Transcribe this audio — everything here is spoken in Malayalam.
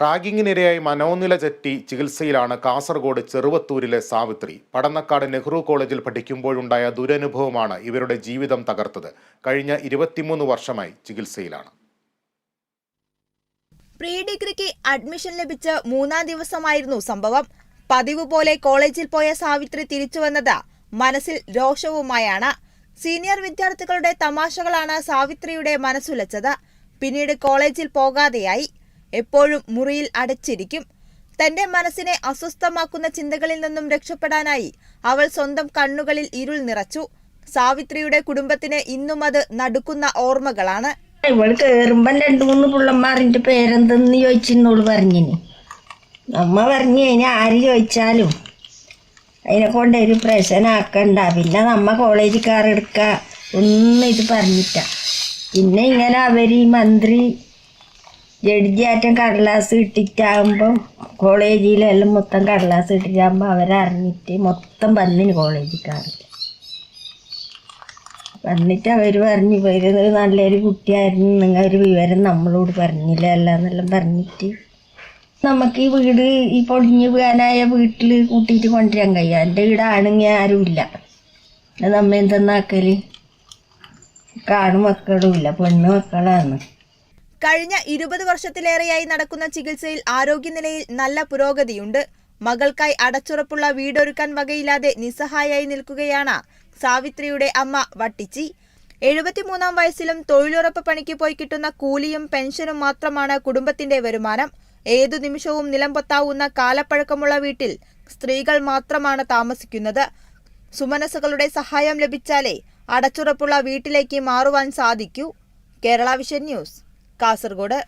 റാഗിങ്ങിനിരയായി മനോനില തെറ്റി ചികിത്സയിലാണ് കാസർഗോഡ് ചെറുവത്തൂരിലെ സാവിത്രി. പടന്നക്കാട് നെഹ്റു കോളേജിൽ പഠിക്കുമ്പോഴുണ്ടായ ദുരനുഭവമാണ് ഇവരുടെ ജീവിതം തകർത്തത്. കഴിഞ്ഞ ഇരുപത്തിമൂന്ന് വർഷമായി ചികിത്സയിലാണ്. പ്രീ ഡിഗ്രിക്ക് അഡ്മിഷൻ ലഭിച്ച മൂന്നാം ദിവസമായിരുന്നു സംഭവം. പതിവ് പോലെ കോളേജിൽ പോയ സാവിത്രി തിരിച്ചു വന്നത് മനസ്സിൽ രോഷവുമായാണ്. സീനിയർ വിദ്യാർത്ഥികളുടെ തമാശകളാണ് സാവിത്രിയുടെ മനസ്സുലച്ചത്. പിന്നീട് കോളേജിൽ പോകാതെയായി. എപ്പോഴും മുറിയിൽ അടച്ചിരിക്കും. തന്റെ മനസ്സിനെ അസ്വസ്ഥമാക്കുന്ന ചിന്തകളിൽ നിന്നും രക്ഷപ്പെടാനായി അവൾ സ്വന്തം കണ്ണുകളിൽ ഇരുൾ നിറച്ചു. സാവിത്രിയുടെ കുടുംബത്തിന് ഇന്നും അത് നടുക്കുന്ന ഓർമ്മകളാണ്. ഇവൾ കേറുമ്പം രണ്ടു മൂന്ന് പിള്ളന്മാറിന്റെ പേരെന്തെന്ന് ചോദിച്ചിന്നോൾ പറഞ്ഞിന്. അമ്മ പറഞ്ഞു കഴിഞ്ഞാൽ ആര് ചോദിച്ചാലും അതിനെ കൊണ്ട് ഒരു പ്രശ്നമാക്കണ്ട. പിന്നെ നമ്മ കോളേജിൽ കാർ എടുക്ക. ഒന്നും ഇത് പറഞ്ഞിട്ട പിന്നെ ഇങ്ങനെ അവർ മന്ത്രി ജഡ്ജിയാറ്റം കടലാസ് ഇട്ടിട്ടാകുമ്പോൾ കോളേജിലെല്ലാം മൊത്തം കടലാസ് ഇട്ടിട്ടാകുമ്പോൾ അവരറിഞ്ഞിട്ട് മൊത്തം വന്നിന് കോളേജിൽ കാണില്ല വന്നിട്ട് അവർ പറഞ്ഞു ഇവർ നല്ലൊരു കുട്ടിയായിരുന്നു നിങ്ങൾ ഒരു വിവരം നമ്മളോട് പറഞ്ഞില്ല അല്ല എന്നെല്ലാം പറഞ്ഞിട്ട് നമുക്ക് ഈ വീട് ഈ പൊളിഞ്ഞു പോകാനായ വീട്ടിൽ കൂട്ടിയിട്ട് കൊണ്ടുവരാൻ കഴിയും. എന്റെ വീടാണെങ്കിൽ ആരുമില്ല നമ്മ കാണും മക്കളും മക്കളുമില്ല പെണ്ണ് മക്കളാണ്. കഴിഞ്ഞ ഇരുപത് വർഷത്തിലേറെയായി നടക്കുന്ന ചികിത്സയിൽ ആരോഗ്യനിലയിൽ നല്ല പുരോഗതിയുണ്ട്. മകൾക്കായി അടച്ചുറപ്പുള്ള വീടൊരുക്കാൻ വകയില്ലാതെ നിസ്സഹായായി നിൽക്കുകയാണ് സാവിത്രിയുടെ അമ്മ വട്ടിച്ചി. എഴുപത്തിമൂന്നാം വയസ്സിലും തൊഴിലുറപ്പ് പണിക്ക് പോയി കിട്ടുന്ന കൂലിയും പെൻഷനും മാത്രമാണ് കുടുംബത്തിന്റെ വരുമാനം. ഏതു നിമിഷവും നിലംപൊത്താവുന്ന കാലപ്പഴക്കമുള്ള വീട്ടിൽ സ്ത്രീകൾ മാത്രമാണ് താമസിക്കുന്നത്. സുമനസുകളുടെ സഹായം ലഭിച്ചാലേ അടച്ചുറപ്പുള്ള വീട്ടിലേക്ക് മാറുവാൻ സാധിക്കൂ. Kerala vision news. കാസർഗോഡ്